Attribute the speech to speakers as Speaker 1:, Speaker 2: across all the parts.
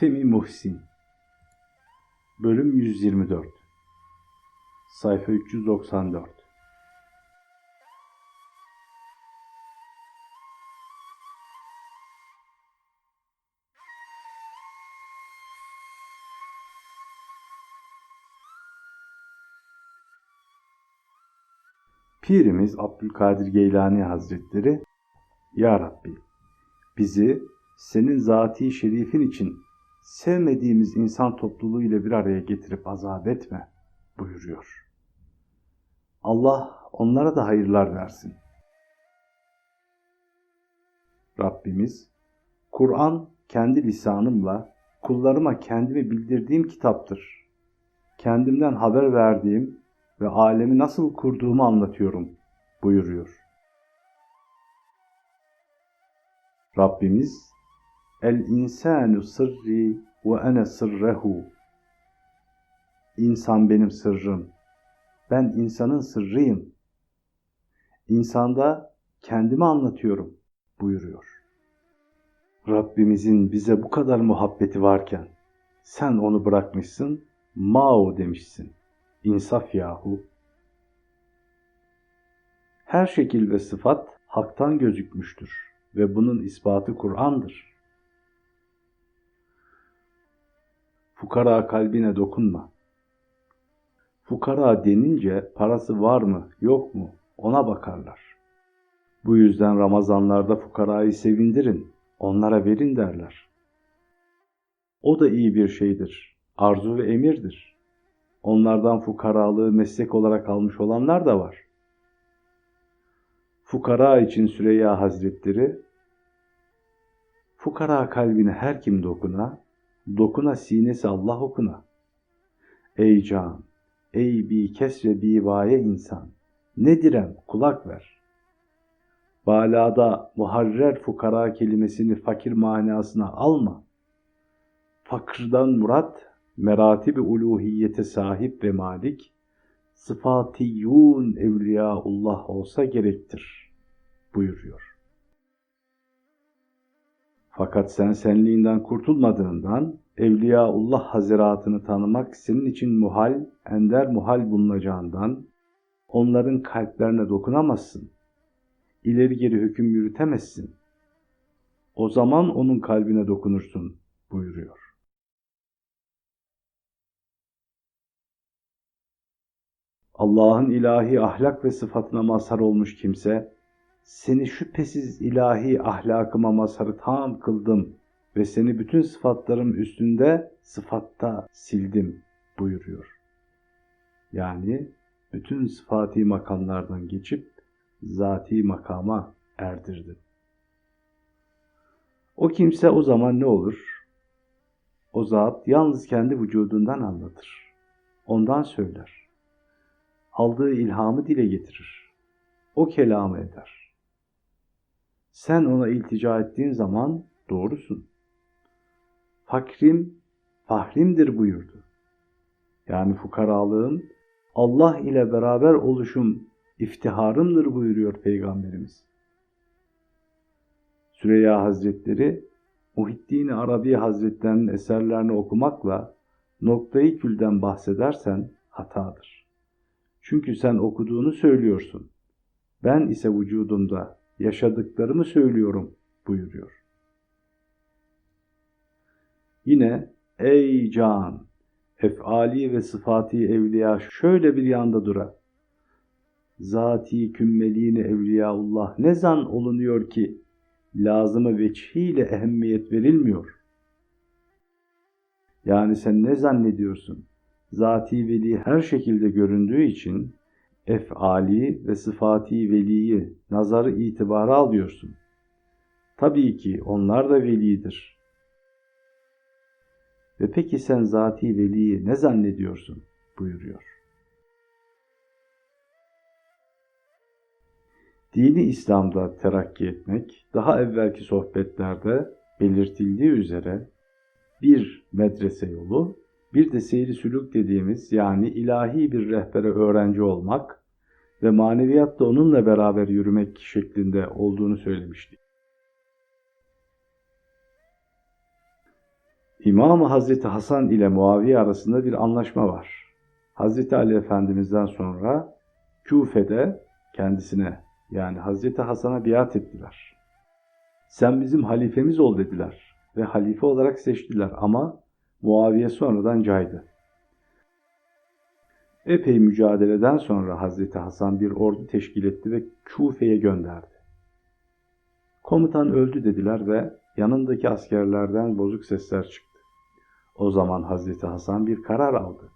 Speaker 1: Femi Muhsin. Bölüm 124 Sayfa 394 Pirimiz Abdülkadir Geylani Hazretleri Ya Rabbi bizi senin zati şerifin için sevmediğimiz insan topluluğu ile bir araya getirip azap etme buyuruyor. Allah onlara da hayırlar versin. Rabbimiz Kur'an kendi lisanımla kullarıma kendimi bildirdiğim kitaptır. Kendimden haber verdiğim ve alemi nasıl kurduğumu anlatıyorum buyuruyor. Rabbimiz El insanu sırri ve ene sırrehu İnsan benim sırrım. Ben insanın sırrıyım. İnsanda kendimi anlatıyorum buyuruyor. Rabbimizin bize bu kadar muhabbeti varken sen onu bırakmışsın, mao demişsin. İnsaf yahu. Her şekil ve sıfat haktan gözükmüştür ve bunun ispatı Kur'an'dır. Fukara kalbine dokunma. Fukara denince parası var mı, yok mu ona bakarlar. Bu yüzden Ramazanlarda fukarayı sevindirin, onlara verin derler. O da iyi bir şeydir, arzu ve emirdir. Onlardan fukaralığı meslek olarak almış olanlar da var. Fukara için Süreyya Hazretleri, Fukara kalbine her kim dokuna, dokuna sinesi Allah okuna. Ey can, ey bi kesre bivaye insan, ne direm kulak ver. Balada muharrer fukara kelimesini fakir manasına alma. Fakırdan murat, meratibi uluhiyete sahip ve malik, sıfatiyun evliyaullah olsa gerektir buyuruyor. Fakat sen senliğinden kurtulmadığından Evliyaullah Haziratını tanımak senin için muhal, ender muhal bulunacağından onların kalplerine dokunamazsın. İleri geri hüküm yürütemezsin. O zaman onun kalbine dokunursun buyuruyor. Allah'ın ilahi ahlak ve sıfatına mazhar olmuş kimse, seni şüphesiz ilahi ahlakıma mazharı tam kıldım ve seni bütün sıfatlarım üstünde sıfatta sildim buyuruyor. Yani bütün sıfati makamlardan geçip zati makama erdirdim. O kimse o zaman ne olur? O zat yalnız kendi vücudundan anlatır. Ondan söyler. Aldığı ilhamı dile getirir. O kelamı eder. Sen ona iltica ettiğin zaman doğrusun. Fakrim, fahrimdir buyurdu. Yani fukaralığın Allah ile beraber oluşum iftiharımdır buyuruyor Peygamberimiz. Süreyya Hazretleri, Muhiddin Arabi Hazretlerinin eserlerini okumakla noktayı külden bahsedersen hatadır. Çünkü sen okuduğunu söylüyorsun. Ben ise vücudumda yaşadıklarımı söylüyorum buyuruyor. Yine ey can, efali ve sıfati evliya şöyle bir yanda dura. Zati kümmeliğine evliyaullah ne zan olunuyor ki lazımı veçhiyle ehemmiyet verilmiyor. Yani sen ne zannediyorsun? Zati veli her şekilde göründüğü için efali ve sıfati veliyi nazarı itibara alıyorsun. Tabii ki onlar da velidir. Ve peki sen zati veliyi ne zannediyorsun? buyuruyor. Dini İslam'da terakki etmek, daha evvelki sohbetlerde belirtildiği üzere bir medrese yolu, bir de seyri sülük dediğimiz yani ilahi bir rehbere öğrenci olmak ve maneviyatta onunla beraber yürümek şeklinde olduğunu söylemiştik. İmam Hazreti Hasan ile Muaviye arasında bir anlaşma var. Hazreti Ali Efendimiz'den sonra Küfe'de kendisine yani Hazreti Hasan'a biat ettiler. Sen bizim halifemiz ol dediler ve halife olarak seçtiler ama Muaviye sonradan caydı. Epey mücadeleden sonra Hazreti Hasan bir ordu teşkil etti ve Küfe'ye gönderdi. Komutan öldü dediler ve yanındaki askerlerden bozuk sesler çıktı. O zaman Hazreti Hasan bir karar aldı.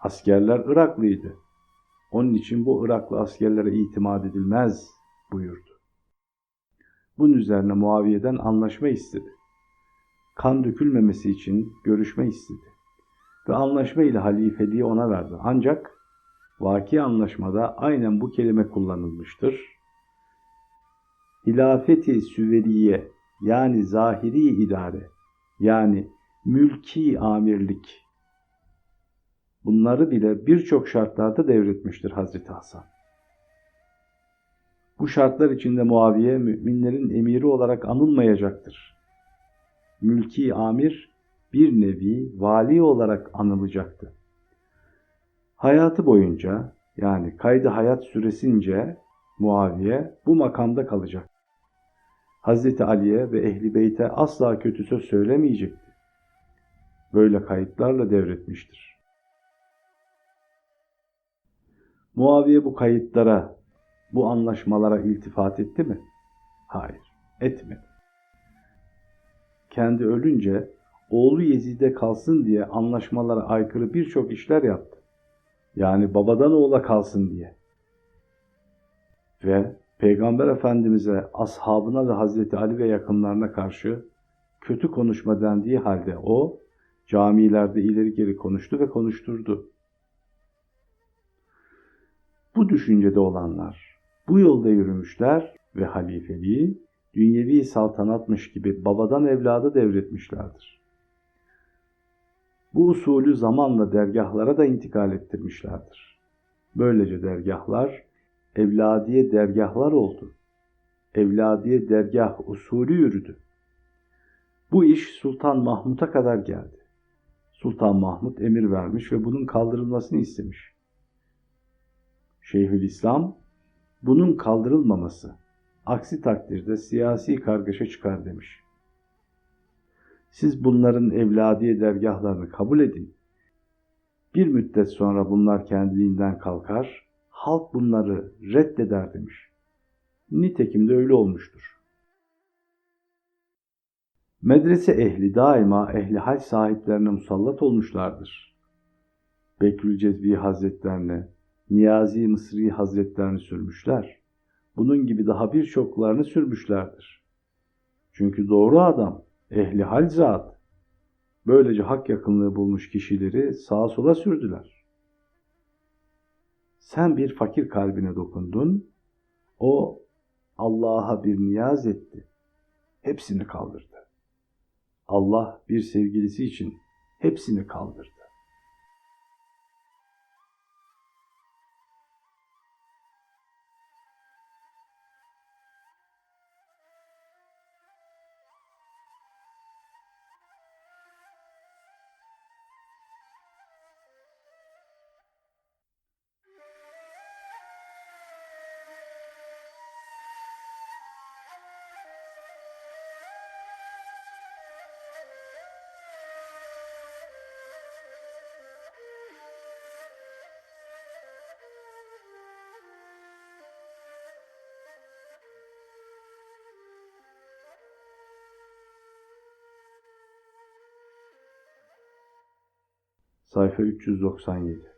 Speaker 1: Askerler Iraklıydı. Onun için bu Iraklı askerlere itimat edilmez buyurdu. Bunun üzerine Muaviye'den anlaşma istedi. Kan dökülmemesi için görüşme istedi. Ve anlaşma ile halifeliği ona verdi. Ancak vaki anlaşmada aynen bu kelime kullanılmıştır. Hilafeti süveriye yani zahiri idare yani mülki amirlik bunları bile birçok şartlarda devretmiştir Hazreti Hasan. Bu şartlar içinde Muaviye müminlerin emiri olarak anılmayacaktır. Mülki amir bir nevi vali olarak anılacaktı. Hayatı boyunca yani kaydı hayat süresince Muaviye bu makamda kalacak. Hazreti Ali'ye ve Ehli Beyt'e asla kötü söz söylemeyecekti. Böyle kayıtlarla devretmiştir. Muaviye bu kayıtlara, bu anlaşmalara iltifat etti mi? Hayır, etmedi. Kendi ölünce oğlu Yezid'e kalsın diye anlaşmalara aykırı birçok işler yaptı. Yani babadan oğula kalsın diye. Ve Peygamber Efendimiz'e, ashabına ve Hazreti Ali ve yakınlarına karşı kötü konuşma dendiği halde o camilerde ileri geri konuştu ve konuşturdu. Bu düşüncede olanlar bu yolda yürümüşler ve halifeliği dünyevi saltanatmış gibi babadan evlada devretmişlerdir. Bu usulü zamanla dergahlara da intikal ettirmişlerdir. Böylece dergahlar evladiye dergahlar oldu. Evladiye dergah usulü yürüdü. Bu iş Sultan Mahmut'a kadar geldi. Sultan Mahmut emir vermiş ve bunun kaldırılmasını istemiş. Şeyhülislam bunun kaldırılmaması, aksi takdirde siyasi kargaşa çıkar demiş. Siz bunların evladiye dergahlarını kabul edin. Bir müddet sonra bunlar kendiliğinden kalkar, halk bunları reddeder demiş. Nitekim de öyle olmuştur. Medrese ehli daima ehli hal sahiplerine musallat olmuşlardır. Bekrül Cezbi Hazretlerine, Niyazi Mısri Hazretlerini sürmüşler. Bunun gibi daha birçoklarını sürmüşlerdir. Çünkü doğru adam, ehli hal zat. Böylece hak yakınlığı bulmuş kişileri sağa sola sürdüler. Sen bir fakir kalbine dokundun, o Allah'a bir niyaz etti. Hepsini kaldırdı. Allah bir sevgilisi için hepsini kaldırdı. Sayfa 397